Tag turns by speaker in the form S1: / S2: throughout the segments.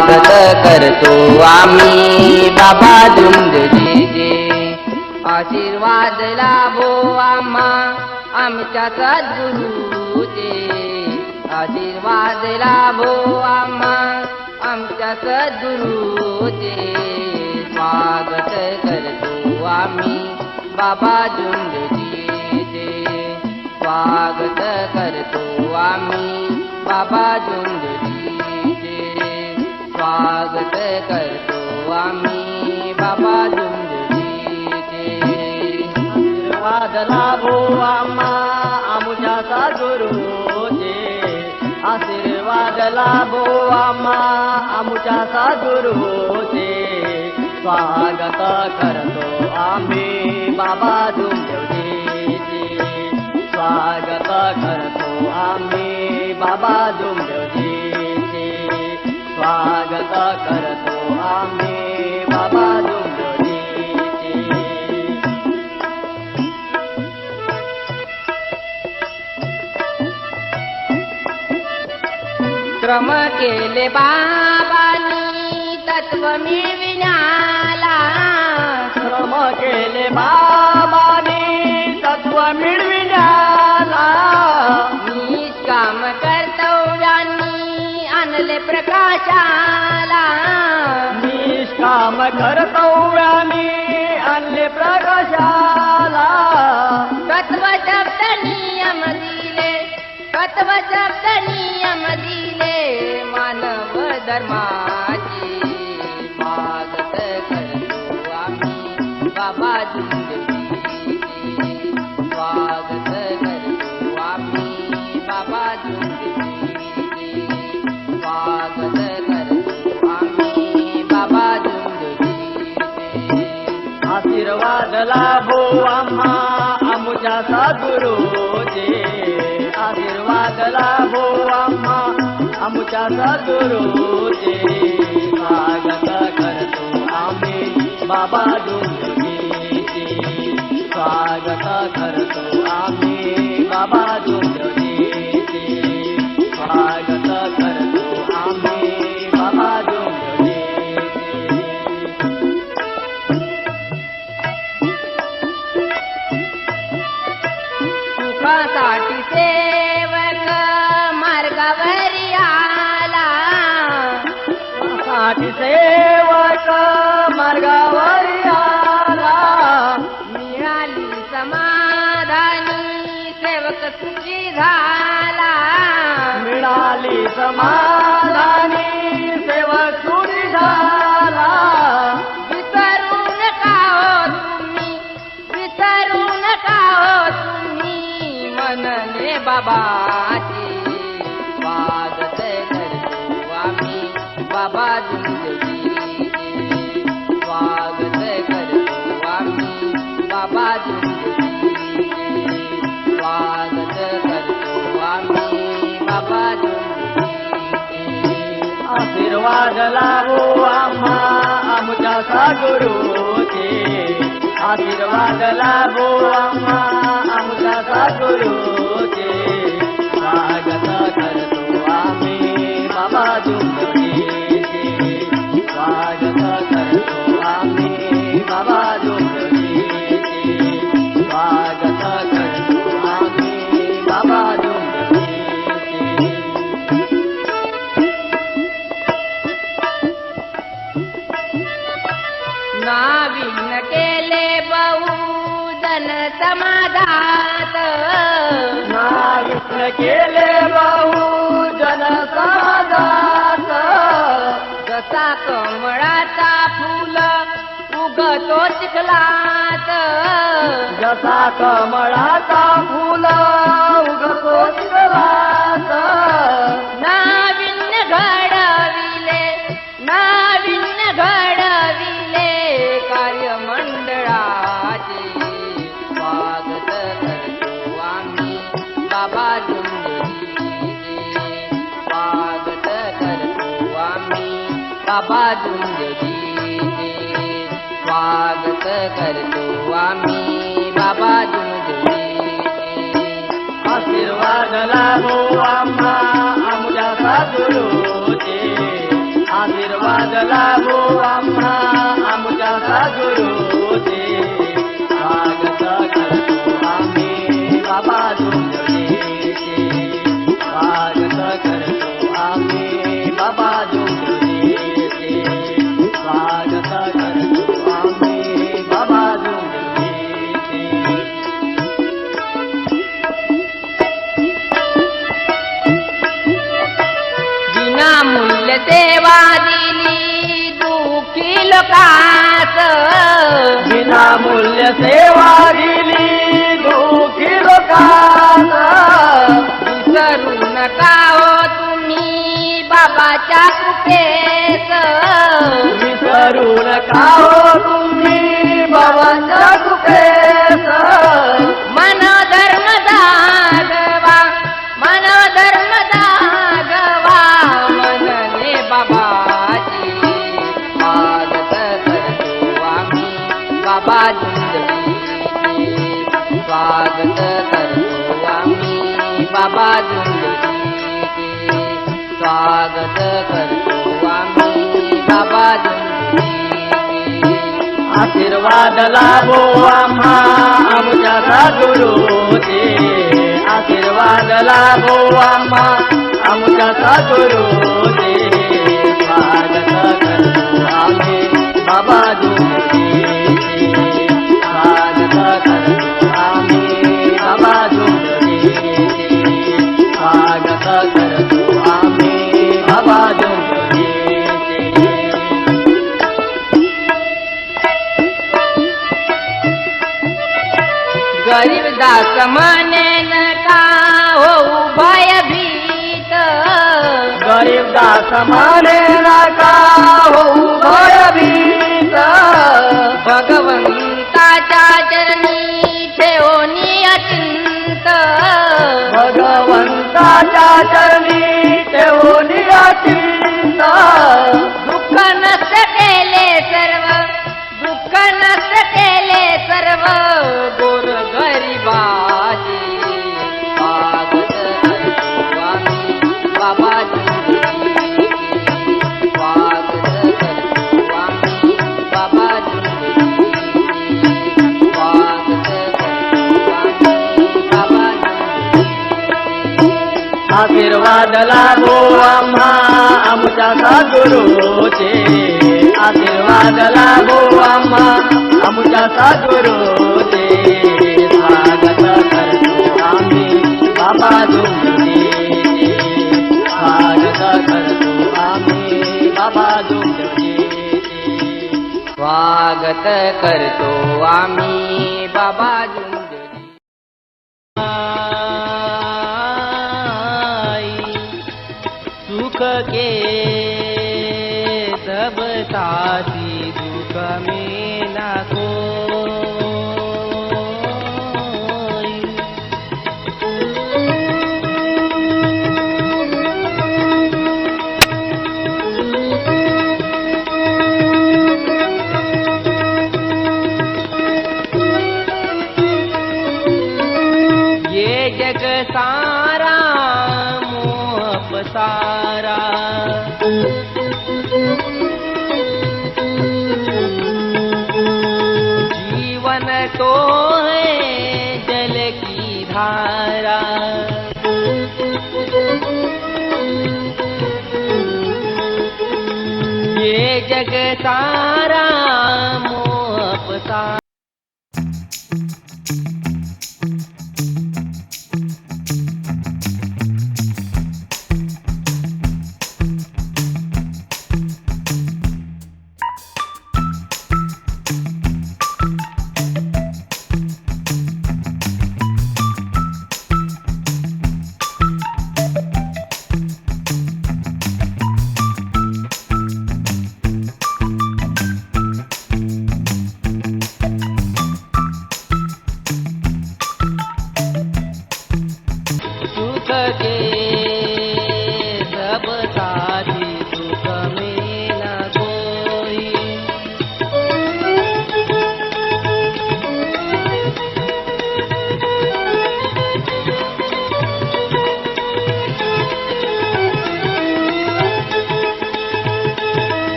S1: स्वागत करतो आम्ही. बाबा झुंजजीचे आशीर्वाद लाभो आम्हा. आमच्या सद्गुरूचे. आशीर्वाद लाभो आम्हा. आमच्या सद्गुरूचे. स्वागत करतो आम्ही. बाबा झुंजजीचे स्वागत करतो आम्ही. बाबा झुंजजीचे स्वागत करतो आम्ही बाबा झुंजजीचे
S2: आशीर्वाद लाभो आम्हा आमुच्या सद्गुरूचे आशीर्वाद लाभो आम्हा आमुच्या सद्गुरूचे स्वागत करतो आम्ही बाबा दुमदेवजीचे स्वागत करतो आम्ही बाबा
S1: क्रम केले बाबांनी तत्व मिळविण्याला.
S2: श्रम केले बाबाने तत्व मिळविण्याला.
S1: निष्काम कर्तव्यांनी आणले प्रकाशाला.
S2: निष्काम कर्तव्याने आणले प्रकाशाला.
S1: तत्व शब्द नियम दिले. तत्व शब्द नियम मानव धर्माचे स्वागत करतो आम्ही. बाबा स्वागत करतो आम्ही. बाबा झुंजजीचे स्वागत करतो आम्ही. बाबा झुंजजीचे
S2: आशीर्वाद लाभो आम्हा आमुच्या आशीर्वाद लाभो आमच्या सदुरूचे स्वागत करतो आम्ही बाबा दुर्गीचे स्वागत करतो आम्ही बाबा दुर्गीचे स्वागत करतो आम्ही बाबा दुर्गीचे
S1: सुखासाठी
S2: साठी सेवक मार्गावर आला.
S1: मिळाली समाधानी सेवक सुखी झाला.
S2: मिळाली समाधानी सेवक सुरी झाला.
S1: विसरू नका हो तुम्ही विसरू नका हो तुम्ही. मनने बाबा
S2: आशीर्वाद हो आम्हा आमच्या सद्गुरूचे आशीर्वाद लाभो आम्हा आमच्या
S1: सागुरू केले
S2: बहु जन
S1: जसा कमळाचा फुल उगतो चिखलात.
S2: जसा कमळाचा फुल
S1: बाबा स्वागत करतो आम्ही बाबा झुंजजीचे
S2: आशीर्वाद लाभो आम्हा आमच्या सद्गुरूचे आशीर्वाद आशीर्वाद लाभो आम्हा आमच्या सद्गुरूचे स्वागत करतो आम्ही बाबा स्वागत करतो आम्ही बाबा
S1: सेवा दिली दुःखी
S2: लोकांना.
S1: विसरू नका हो तुम्ही बाबाच्या कृपेस
S2: विसरू नका हो तुम्ही बाबांच्या
S1: बाबा झुंजलीचे स्वागत करतो आम्ही बाबा झुंजलीचे
S2: आशीर्वाद लाभो हो आम्हा आमच्या साधुरूचे आशीर्वाद लाभो हो आम्हा आमच्या साधुरूचे स्वागत करतो आम्ही बाबा जोडीचे समाने का લાગો આમાં અમુચા સાધુરો છે આશીર્વાદ લાગો
S1: આમાં અમુચા સાધુરો છે સ્વાગત
S2: કરજો આમે બાબા દુમજી સ્વાગત કરજો આમે
S1: બાબા દુમજી સ્વાગત કરજો આમે બાબા तो है जल की धारा। ये जग सारा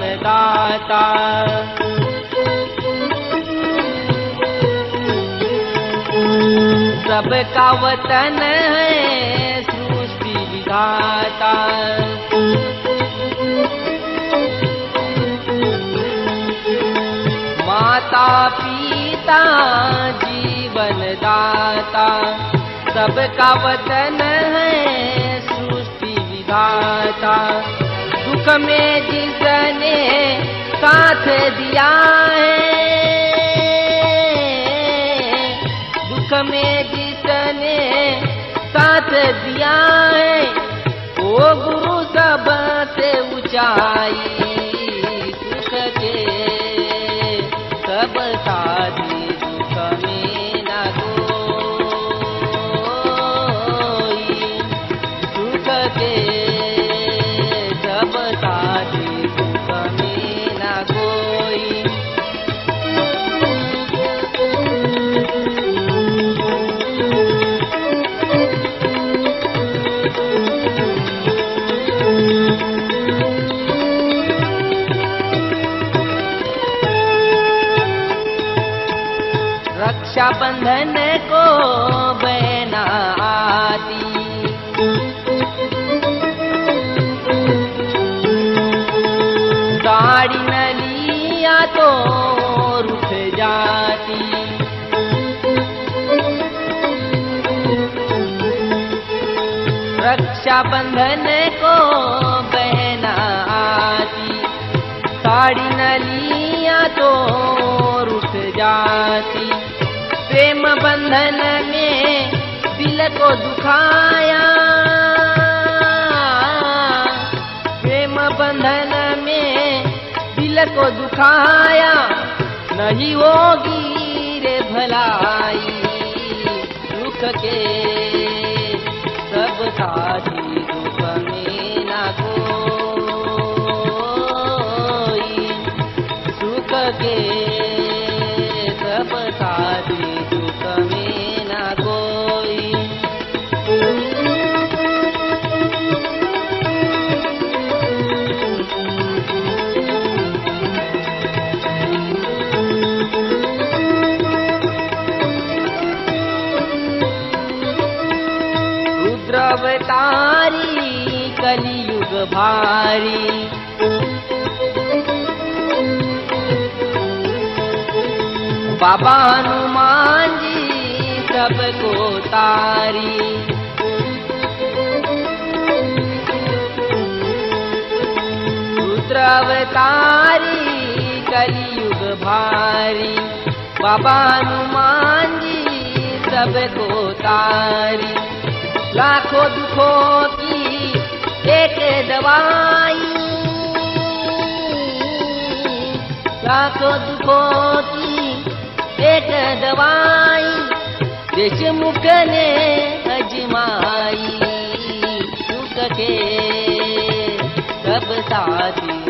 S1: दाता सबका वतन है सृष्टि विधाता। माता, पिता, जीवन दाता। सबका वतन है सृष्टि विधाता। दुख में जिसने साथ दिया है। दुख में जिसने साथ दिया है वो गुरु सबसे ऊंचाई रक्षा बंधन को बहना आती साड़ी न लिया तो रुठ जाती। रक्षा बंधन को बहना आती साड़ी न तो रुठ जाती। प्रेम बंधन में दिल को दुखाया। प्रेम बंधन में दिल को दुखाया। नहीं होगी रे भलाई दुख के। सब साथी के रुद्रवतारी कलियुग भारी। बाबा हनुमान जी सबको तारी। रुद्रवतारी कलियुग भारी। बाबा हनुमान जी सबको तारी। लाखों दुखों की एक दवाई। लाखों दुखों की एक दवाई देश मुख ने अजमाई। सुख के सब साथी